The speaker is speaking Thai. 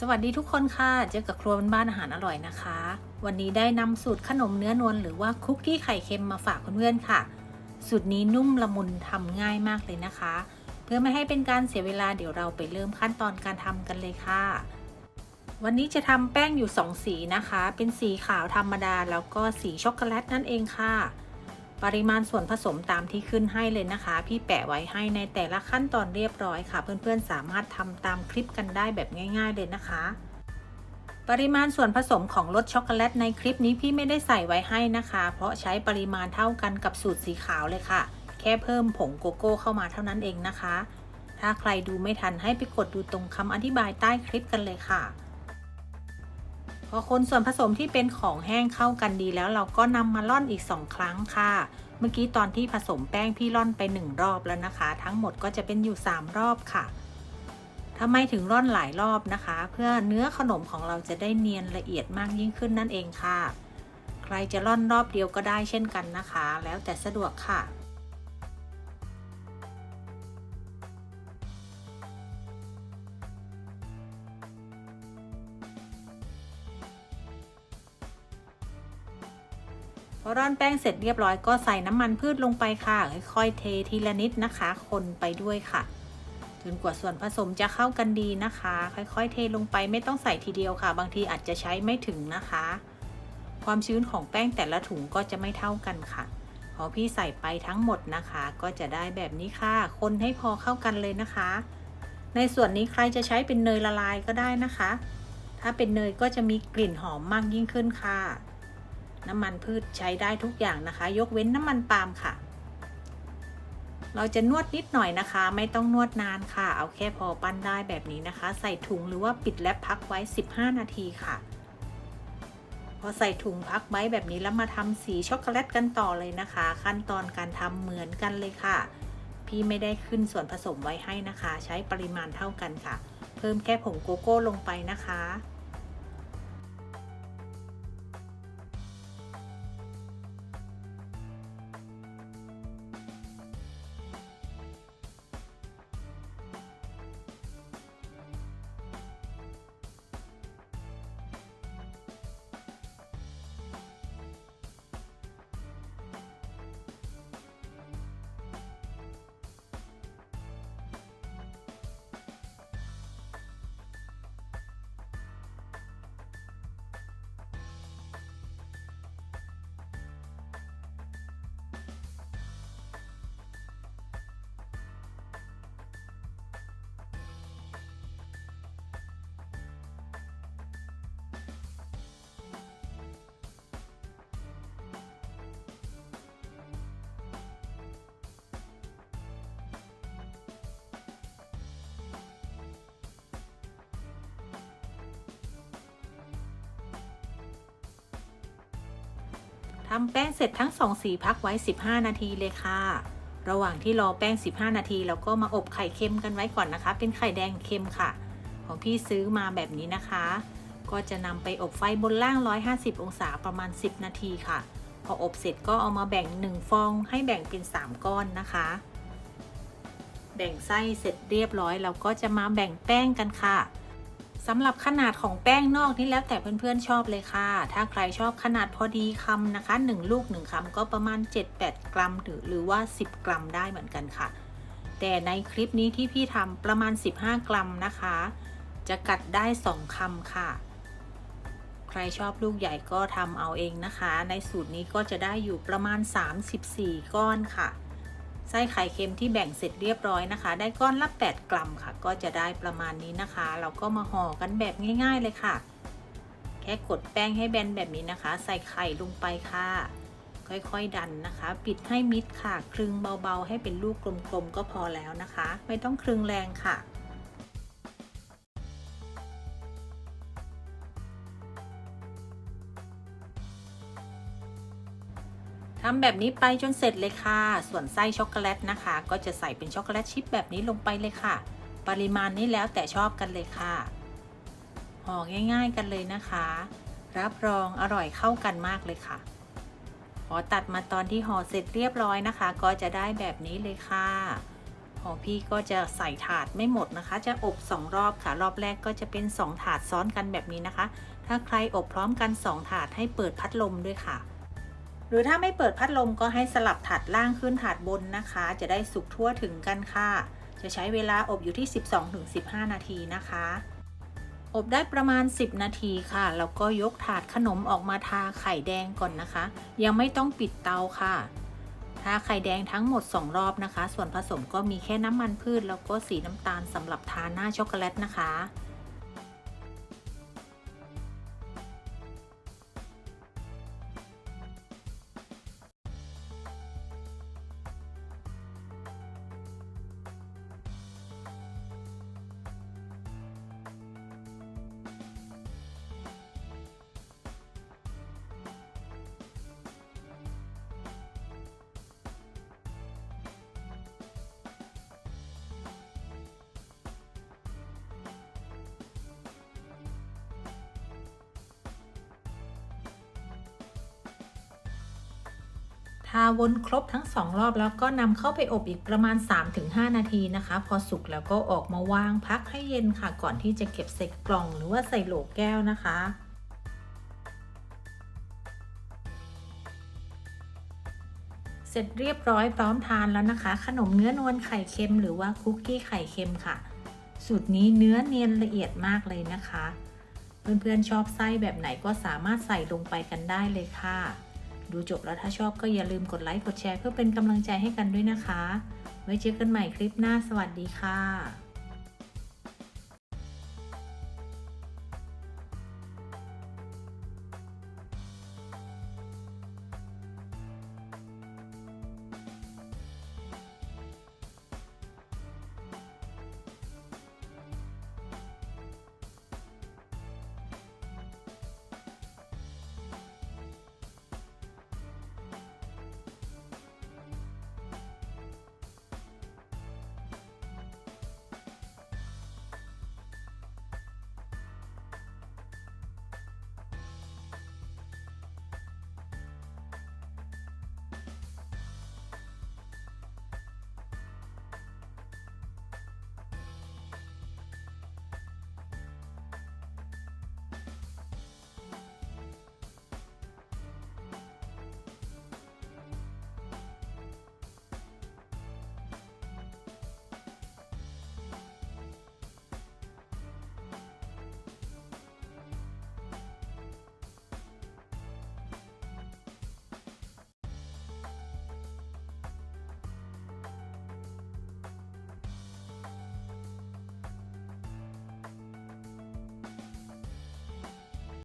สวัสดีทุกคนค่ะ เจอกับครัวบ้านอาหารอร่อยนะคะ วันนี้ได้นำสูตรขนมเนื้อนวลหรือว่าคุกกี้ไข่เค็มมาฝากเพื่อนๆค่ะ สูตรนี้นุ่มละมุนทำง่ายมากเลยนะคะ เพื่อไม่ให้เป็นการเสียเวลาเดี๋ยวเราไปเริ่มขั้นตอนการทำกันเลยค่ะ วันนี้จะทำแป้งอยู่ 2 สีนะคะ เป็นสีขาวธรรมดาแล้วก็สีช็อกโกแลตนั่นเองค่ะ ปริมาณส่วนผสมตามที่ขึ้นให้เลยนะคะ พี่แปะไว้ให้ในแต่ละขั้นตอนเรียบร้อยค่ะ เพื่อนๆสามารถทำตามคลิปกันได้แบบง่าย ๆเลยนะคะปริมาณส่วนผสมของรสช็อกโกแลตในคลิปนี้พี่ไม่ได้ใส่ไว้ให้นะคะ เพราะใช้ปริมาณเท่ากันกับสูตรสีขาวเลยค่ะ แค่เพิ่มผงโกโก้เข้ามาเท่านั้นเองนะคะ ถ้าใครดูไม่ทันให้ไปกดดูตรงคำอธิบายใต้คลิปกันเลยค่ะ พอคนส่วนผสมที่เป็นของแห้งเข้ากันดีแล้วเราก็นำมาล่อนอีก 2 ครั้งค่ะ เมื่อกี้ตอนที่ผสมแป้งพี่ล่อนไป 1 รอบแล้วนะคะ ทั้งหมดก็จะเป็นอยู่ 3 รอบค่ะทำไมถึงร่อนหลายรอบนะคะ เพื่อเนื้อขนมของเราจะได้เนียนละเอียดมากยิ่งขึ้นนั่นเองค่ะ ใครจะร่อนรอบเดียวก็ได้เช่นกันนะคะ แล้วแต่สะดวกค่ะ ร่อนแป้งเสร็จเรียบร้อยก็ใส่น้ำมันพืชลงไปค่ะ ค่อยๆเททีละนิดนะคะ คนไปด้วยค่ะ จนกว่าส่วนผสมจะเข้ากันดีนะคะ ค่อยๆ เทลงไปไม่ต้องใส่ทีเดียวค่ะ บางทีอาจจะใช้ไม่ถึงนะคะ ความชื้นของแป้งแต่ละถุงก็จะไม่เท่ากันค่ะพอพี่ใส่ไปทั้งหมดนะคะ ก็จะได้แบบนี้ค่ะ คนให้พอเข้ากันเลยนะคะ ในส่วนนี้ใครจะใช้เป็นเนยละลายก็ได้นะคะ ถ้าเป็นเนยก็จะมีกลิ่นหอมมากยิ่งขึ้นค่ะ น้ำมันพืชใช้ได้ทุกอย่างนะคะ ยกเว้นน้ำมันปาล์มค่ะ เราจะนวดนิดหน่อยนะคะ ไม่ต้องนวดนานค่ะ เอาแค่พอปั้นได้แบบนี้นะคะ ใส่ถุงหรือว่าปิดและพักไว้ 15 นาทีค่ะ พอใส่ถุงพักไว้แบบนี้แล้วมาทำสีช็อกโกแลตกันต่อเลยนะคะ ขั้นตอนการทำเหมือนกันเลยค่ะ พี่ไม่ได้ขึ้นส่วนผสมไว้ให้นะคะ ใช้ปริมาณเท่ากันค่ะ เพิ่มแค่ผงโกโก้ลงไปนะคะ ทำแป้งเสร็จทั้งสองสีพักไว้ 15 นาทีเลยค่ะ ระหว่างที่รอแป้ง 15 นาทีเราก็มาอบไข่เค็มกันไว้ก่อนนะคะ เป็นไข่แดงเค็มค่ะ ของพี่ซื้อมาแบบนี้นะคะ ก็จะนำไปอบไฟบนล่าง 150 องศาประมาณ 10 นาทีค่ะ พออบเสร็จก็เอามาแบ่ง 1 ฟองให้แบ่งเป็น 3 ก้อนนะคะ แบ่งไส้เสร็จเรียบร้อยเราก็จะมาแบ่งแป้งกันค่ะ สำหรับขนาดของแป้งนอกนี่แล้วแต่เพื่อนๆชอบเลยค่ะ ถ้าใครชอบขนาดพอดีคำนะคะ 1 ลูก 1คำก็ประมาณ 7-8 กรัมหรือหรือว่า 10 กรัมได้เหมือนกันค่ะ แต่ในคลิปนี้ที่พี่ทำประมาณ 15 กรัมนะคะ จะกัดได้ 2คำค่ะ ใครชอบลูกใหญ่ก็ทำเอาเองนะคะ ในสูตรนี้ก็จะได้อยู่ประมาณ 34 ก้อนค่ะ ไส้ไข่เค็มที่แบ่งเสร็จเรียบร้อยนะคะ ได้ก้อนละ 8 กรัมค่ะ ก็จะได้ประมาณนี้นะคะ เราก็มาห่อกันแบบง่าย ๆเลยค่ะ แค่กดแป้งให้แบนแบบนี้นะคะ ใส่ไข่ลงไปค่ะ ค่อยๆดันนะคะ ปิดให้มิดค่ะ คลึงเบาๆ ให้เป็นลูกกลมๆ ก็พอแล้วนะคะ ไม่ต้องคลึงแรงค่ะ ทำแบบนี้ไปจนเสร็จเลยค่ะ ส่วนไส้ช็อกโกแลตนะคะ ก็จะใส่เป็นช็อกโกแลตชิพแบบนี้ลงไปเลยค่ะ ปริมาณนี้แล้วแต่ชอบกันเลยค่ะห่อง่าย ๆกันเลยนะคะ รับรองอร่อยเข้ากันมากเลยค่ะพอตัดมาตอนที่ห่อเสร็จเรียบร้อยนะคะ ก็จะได้แบบนี้เลยค่ะพของพี่ก็จะใส่ถาดไม่หมดนะคะ จะอบ 2 รอบค่ะ รอบแรกก็จะเป็น 2 ถาดซ้อนกันแบบนี้นะคะ ถ้าใครอบพร้อมกัน 2 ถาดให้เปิดพัดลมด้วยค่ะ รือถ้าไม่เปิดพัดลมก็ให้สลับถาดล่างขึ้นถาดบนนะคะ จะได้สุกทั่วถึงกันค่ะ จะใช้เวลาอบอยู่ที่ 12-15 นาทีนะคะ อบได้ประมาณ 10 นาทีค่ะ แล้วก็ยกถาดขนมออกมาทาไข่แดงก่อนนะคะ ยังไม่ต้องปิดเตาค่ะทาไข่แดงทั้งหมด 2 รอบนะคะ ส่วนผสมก็มีแค่น้ำมันพืช แล้วก็สีน้ำตาลสำหรับทาหน้าช็อกโกแลตนะคะ ทาวนครบทั้ง 2 รอบแล้วก็นำเข้าไปอบอีกประมาณ 3-5 นาทีนะคะ พอสุกแล้วก็ออกมาวางพักให้เย็นค่ะ ก่อนที่จะเก็บใส่กล่องหรือว่าใส่โหลแก้วนะคะเสร็จเรียบร้อยพร้อมทานแล้วนะคะ ขนมเนื้อนวลไข่เค็มหรือว่าคุกกี้ไข่เค็มค่ะ สูตรนี้เนื้อเนียนละเอียดมากเลยนะคะ เพื่อนๆชอบไส้แบบไหนก็สามารถใส่ลงไปกันได้เลยค่ะ ดูจบแล้วถ้าชอบก็อย่าลืมกดไลค์กดแชร์เพื่อเป็นกำลังใจให้กันด้วยนะคะ ไว้เจอกันใหม่คลิปหน้าสวัสดีค่ะ